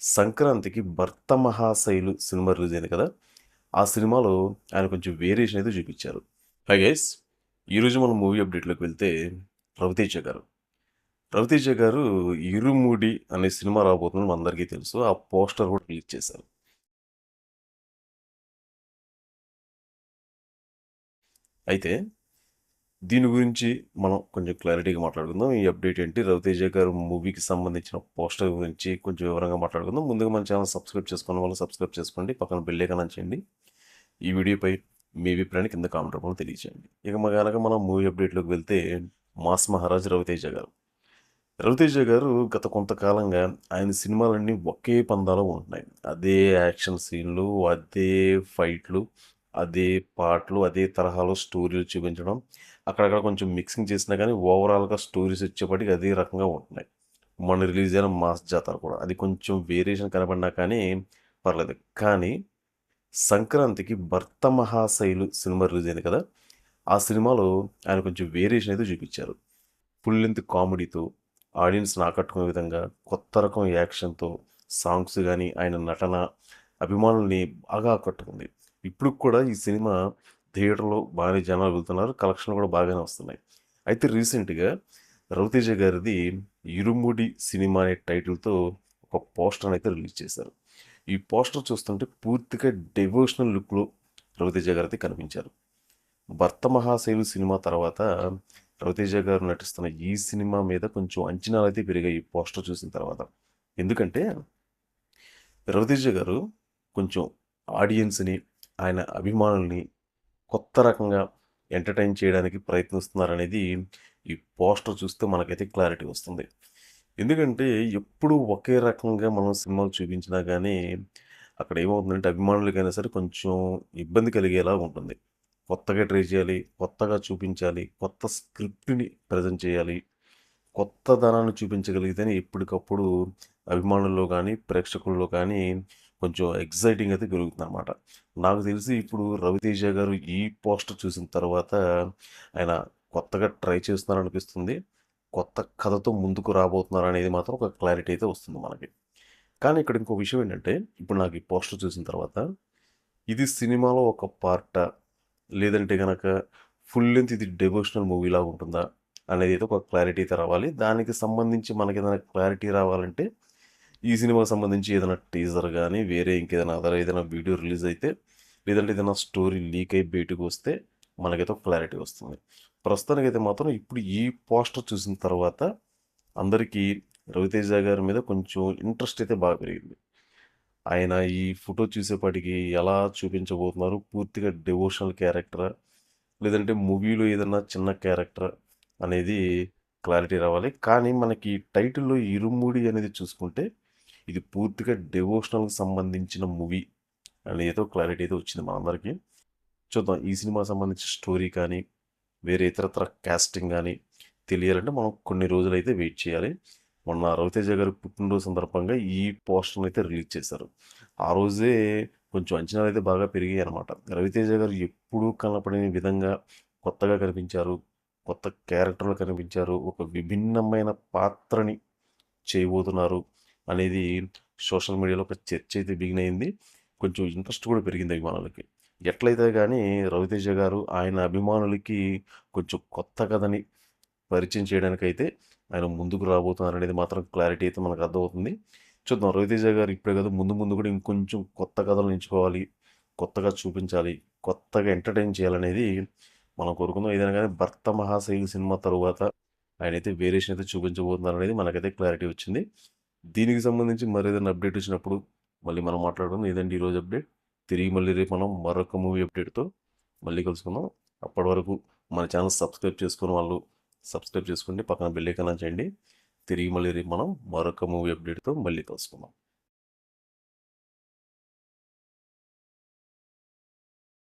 సంక్రాంతికి 'భర్త మహాశైలు' cinema release అయింది కదా! ఆ సినిమాలో ఆయన కొంచెం వేరియేషన్ అయితే చూపించారు హై గైస్! ఈరోజు మనం మూవీ అప్డేట్‌లోకి వెళ్తే 'రవితేజ' గారు. 'రవితేజ' గారు 'ఇరుముడి' అనే సినిమా రాబోతుందని అందరికీ తెలుసు. ఆ పోస్టర్ కూడా రిలీజ్ చేశారు. అయితే దీని గురించి మనం కొంచెం క్లారిటీగా మాట్లాడుకుందాం. ఈ అప్డేట్ ఏంటి? 'రవితేజ' గారు మూవీకి సంబంధించిన పోస్టర్ గురించి కొంచెం వివరంగా మాట్లాడుకుందాం. ముందుగా మన ఛానల్ సబ్స్క్రైబ్ చేసుకున్న వాళ్ళు సబ్స్క్రైబ్ చేసుకోండి. పక్కన బెల్ ఐకాన్ చేయండి. ఈ వీడియోపై మీ అభిప్రాయాన్ని కింద కామెంట్ రూపంలో తెలియజేయండి. ఇక మ మనం మూవీ అప్డేట్‌లోకి వెళ్తే 'మాస్ మహారాజ్' 'రవితేజ' గారు. 'రవితేజ' గారు గత కొంతకాలంగా ఆయన సినిమాలన్నీ ఒకే పందాలో ఉంటున్నాయి. అదే యాక్షన్ సీన్‌లు, అదే ఫైట్‌లు, అదే పాటలు, అదే తరహాలో స్టోరీలు చూపించడం. అక్కడక్కడ కొంచెం మిక్సింగ్ చేసినా కానీ ఓవరాల్‌గా స్టోరీస్ వచ్చేప్పటికి అదే రకంగా ఉంటున్నాయి. మొన్న రిలీజ్ అయిన 'మాస్ జాతర' కూడా. అది కొంచెం వేరియేషన్ కనపడినా కానీ పర్లేదు. కానీ సంక్రాంతికి 'భర్త మహాశైలు' సినిమా రిలీజ్ అయింది కదా! ఆ సినిమాలో ఆయన కొంచెం వేరియేషన్ అయితే చూపించారు ఫుల్ లెంత్ కామెడీతో ఆడియన్స్‌ని ఆకట్టుకునే విధంగా కొత్త రకం యాక్షన్‌తో సాంగ్స్ కానీ ఆయన నటన అభిమానుల్ని బాగా ఆకట్టుకుంది. ఇప్పుడు కూడా ఈ సినిమా థియేటర్‌లో బాగానే జనాలు వెళ్తున్నారు. కలెక్షన్‌లు కూడా బాగానే వస్తున్నాయి. అయితే రీసెంట్‌గా 'రవితేజ' గారిది 'ఇరుముడి' సినిమా అనే టైటిల్‌తో ఒక పోస్టర్‌ని అయితే రిలీజ్ చేశారు. ఈ పోస్టర్ చూస్తుంటే పూర్తిగా డివోషనల్ లుక్‌లో 'రవితేజ' గారైతే కనిపించారు. 'భర్త మహాశైలు' సినిమా తర్వాత 'రవితేజ' గారు నటిస్తున్న ఈ సినిమా మీద కొంచెం అంచనాలు అయితే పెరిగాయి ఈ పోస్టర్ చూసిన తర్వాత. ఎందుకంటే 'రవితేజ' గారు కొంచెం ఆడియన్స్‌ని, ఆయన అభిమానుల్ని కొత్త రకంగా ఎంటర్‌టైన్ చేయడానికి ప్రయత్నిస్తున్నారనేది ఈ పోస్టర్ చూస్తే మనకైతే క్లారిటీ వస్తుంది. ఎందుకంటే ఎప్పుడూ ఒకే రకంగా మనం సినిమాలు చూపించినా కానీ అక్కడ ఏమవుతుందంటే అభిమానులకైనా సరే కొంచెం ఇబ్బంది కలిగేలా ఉంటుంది. కొత్తగా ట్రై చేయాలి, కొత్తగా చూపించాలి, కొత్త స్క్రిప్ట్‌ని ప్రెజెంట్ చేయాలి. కొత్తదనాన్ని చూపించగలిగితేనే ఎప్పటికప్పుడు అభిమానుల్లో కానీ ప్రేక్షకుల్లో కానీ కొంచెం ఎక్సైటింగ్ అయితే పెరుగుతుందనమాట. నాకు తెలిసి ఇప్పుడు 'రవితేజ' గారు ఈ పోస్టర్ చూసిన తర్వాత ఆయన కొత్తగా ట్రై చేస్తున్నారనిపిస్తుంది. కొత్త కథతో ముందుకు రాబోతున్నారనేది మాత్రం ఒక క్లారిటీ అయితే వస్తుంది మనకి. కానీ ఇక్కడ ఇంకో విషయం ఏంటంటే ఇప్పుడు నాకు ఈ పోస్టర్ చూసిన తర్వాత ఇది సినిమాలో ఒక పార్టా? లేదంటే కనుక ఫుల్ లెంత్ ఇది డెవోషనల్ మూవీలాగా ఉంటుందా? అనేది అయితే ఒక క్లారిటీ అయితే రావాలి. దానికి సంబంధించి మనకి ఏదైనా క్లారిటీ రావాలంటే ఈ సినిమాకి సంబంధించి ఏదైనా టీజర్ కానీ వేరే ఇంకేదైనా అదర్ ఏదైనా వీడియో రిలీజ్ అయితే లేదంటే ఏదైనా స్టోరీ లీక్ అయి బయటకు వస్తే మనకైతే ఒక క్లారిటీ వస్తుంది. ప్రస్తుతానికైతే మాత్రం ఇప్పుడు ఈ పోస్టర్ చూసిన తర్వాత అందరికీ 'రవితేజ' గారి మీద కొంచెం ఇంట్రెస్ట్ అయితే బాగా పెరిగింది. ఆయన ఈ ఫోటో చూసేపాటికి ఎలా చూపించబోతున్నారు? పూర్తిగా డివోషనల్ క్యారెక్టరా? లేదంటే మూవీలో ఏదన్నా చిన్న క్యారెక్టర్ అనేది క్లారిటీ రావాలి. కానీ మనకి టైటిల్‌లో 'ఇరుముడి' అనేది చూసుకుంటే ఇది పూర్తిగా డివోషనల్‌కి సంబంధించిన మూవీ అనేదో క్లారిటీ అయితే వచ్చింది మనందరికీ. చూద్దాం ఈ సినిమా సంబంధించి స్టోరీ కానీ, వేరే ఇతరత్ర క్యాస్టింగ్ కానీ తెలియాలంటే మనం కొన్ని రోజులైతే వెయిట్ చేయాలి. మొన్న 'రవితేజ' గారి పుట్టినరోజు సందర్భంగా ఈ పోస్టర్‌ని అయితే రిలీజ్ చేశారు. ఆ రోజే కొంచెం అంచనాలు అయితే బాగా పెరిగాయి అనమాట 'రవితేజ' గారు ఎప్పుడూ కనపడని విధంగా కొత్తగా కనిపించారు. కొత్త క్యారెక్టర్లు కనిపించారు. ఒక విభిన్నమైన పాత్రని చేయబోతున్నారు అనేది సోషల్ మీడియాలో ఒక చర్చ అయితే బిగిన్ అయింది. కొంచెం ఇంట్రెస్ట్ కూడా పెరిగింది అభిమానులకి. ఎట్లయితే కానీ 'రవితేజ' గారు ఆయన అభిమానులకి కొంచెం కొత్త కథని పరిచయం చేయడానికైతే ఆయన ముందుకు రాబోతున్నారనేది మాత్రం క్లారిటీ అయితే మనకు అర్థమవుతుంది. చూద్దాం 'రవితేజ' గారు ఇప్పుడే కదా ముందు ముందు కూడా ఇంకొంచెం కొత్త కథలు ఎంచుకోవాలి. కొత్తగా చూపించాలి. కొత్తగా ఎంటర్‌టైన్ చేయాలనేది మనం కోరుకుందాం. ఏదైనా కానీ 'భర్త మహాశైలి సినిమా తరువాత ఆయన అయితే వేరియేషన్ అయితే చూపించబోతున్నారనేది మనకైతే క్లారిటీ వచ్చింది. దీనికి సంబంధించి మరేదైనా అప్డేట్ వచ్చినప్పుడు మళ్ళీ మనం మాట్లాడుకుందాం. ఏదండి ఈరోజు అప్డేట్. తిరిగి మళ్ళీ రేపు మనం మరొక మూవీ అప్డేట్‌తో మళ్ళీ కలుసుకుందాం. అప్పటి వరకు మన ఛానల్ సబ్స్క్రైబ్ చేసుకున్న వాళ్ళు సబ్స్క్రైబ్ చేసుకోండి. పక్కన బెల్ చేయండి. తిరిగి మళ్ళీ రేపు మనం మరొక మూవీ అప్డేట్‌తో మళ్ళీ కలుసుకుందాం.